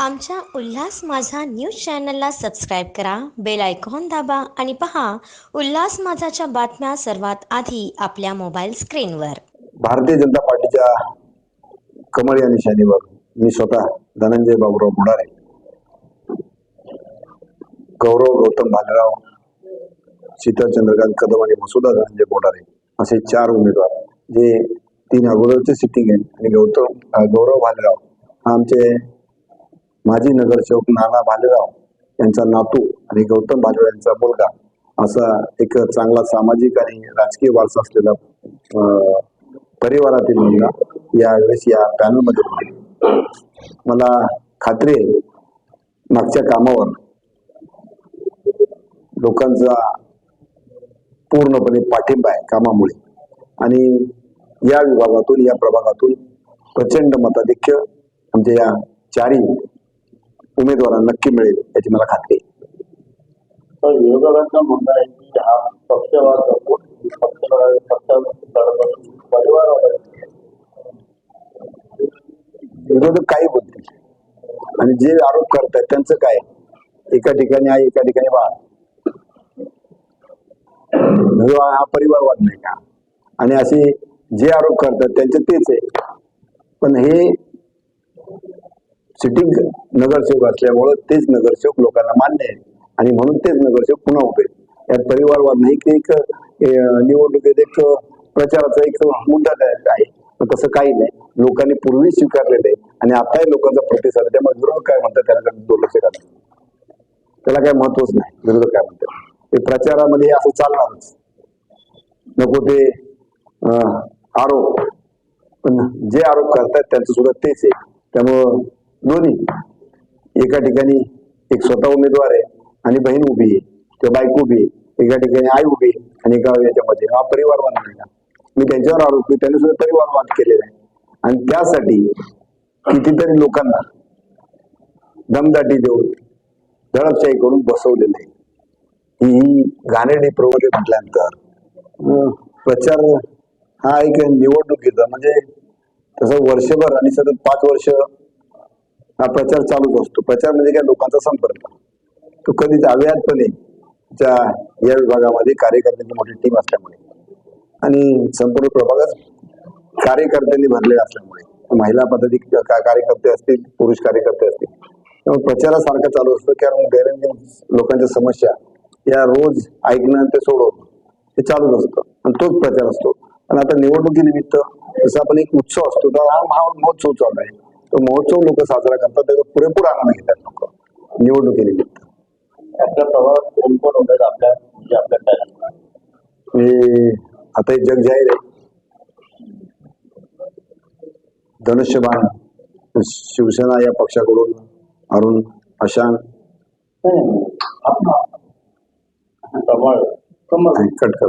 आमच्या उल्हास माझा न्यूज चॅनलला सबस्क्राईब करा बेल आयकॉन दाबा आणि पहा उल्हास माझाच्या बातम्या सर्वात आधी आपल्या मोबाईल स्क्रीनवर. भारतीय जनता पार्टीच्या कमळ या निशाणीवर मी स्वतः धनंजय बाबूराव बुडारे गौरव गौतम भालेराव शीतल चंद्रकांत कदम आणि मसुदा धनंजय बोडारे असे चार उमेदवार जे तीन अगोदरचे सिटिंग आहेत. आणि गौतम गौरव भालेराव आमचे माजी नगरसेवक नाना भालेराव यांचा नातू आणि गौतम भालेराव यांचा मुलगा असा एक चांगला सामाजिक आणि राजकीय वारसा असलेला अं, परिवारातील मुलगा यावेळेस या पॅनलमध्ये मला खात्री आहे मागच्या कामावर लोकांचा पूर्णपणे पाठिंबा आहे कामामुळे. आणि या विभागातून या प्रभागातून प्रचंड मताधिक्य आमच्या या चारी उमेदवारांना नक्की मिळेल याची मला खात्री विरोधकांचं म्हणणं आहे की हा पक्षवाद विरोधक काही बोलतील. आणि जे आरोप करतायत त्यांचं काय? एका ठिकाणी आहे एका ठिकाणी बा हा परिवारवाद नाही का? आणि असे जे आरोप करतात त्यांचे तेच आहे. पण हे सिटिंग नगरसेवक असल्यामुळं तेच नगरसेवक लोकांना मान्य आहे. आणि म्हणून तेच नगरसेवक पुन्हा उभे यात परिवारवाद नाही की एक निवडणुकीत एक प्रचाराचा एक मुद्दा आहे. तसं काही नाही. लोकांनी पूर्वी स्वीकारलेलं आहे. आणि आताही लोकांचा प्रतिसाद त्यामुळे विरोधक काय म्हणतात त्याला दुर्लक्ष करतात त्याला काय महत्वच नाही. विरोधक काय म्हणतात? ते प्रचारामध्ये असं चालणारच. नको ते आरोप. पण जे आरोप करतात त्यांचं सुद्धा तेच आहे. त्यामुळं दोन्ही. एका ठिकाणी एक स्वतः उमेदवार आहे आणि बहीण उभी आहे. किंवा बायको उभी आहे. एका ठिकाणी आई उभी आहे आणि एका याच्यामध्ये हा परिवारवाद नाही मी त्यांच्यावर आरोपी की त्यांनी सुद्धा परिवारवाद केलेला आहे. आणि त्यासाठी कितीतरी लोकांना दमदाटी देऊन दडपशाही करून बसवलेलं आहे. ही घाणेडी प्रवृत्ती म्हटल्यानंतर प्रचार हा एक निवडणुकीचा म्हणजे तसं वर्षभर आणि सतत पाच वर्ष हा प्रचार चालूच असतो. प्रचार म्हणजे काय? लोकांचा संपर्क. तो कधीच अव्याहतपणे त्या या विभागामध्ये कार्यकर्त्यांची मोठी टीम असल्यामुळे. आणि संपूर्ण प्रभागात कार्यकर्त्यांनी भरलेला असल्यामुळे. महिला पद्धती कार्यकर्ते असतील पुरुष कार्यकर्ते असतील. त्यामुळे प्रचारासारखं चालू असतं. कारण दैनंदिन लोकांच्या समस्या या रोज ऐकणं ते सोडवणं हे चालूच असतं. आणि तोच प्रचार असतो. पण आता निवडणुकीनिमित्त जसं आपण एक उत्सव असतो. तर हा महा महोत्सव चालू आहे. तो महोत्सव लोक साजरा करतात त्याचा पुरेपूर आनंद घेतात लोक. निवडणुकीनिमित्त. आपल्या म्हणजे आता हे जग जाहीर आहे. धनुष्यबाण शिवसेना या पक्षाकडून अरुण कमळ. आणि कटकर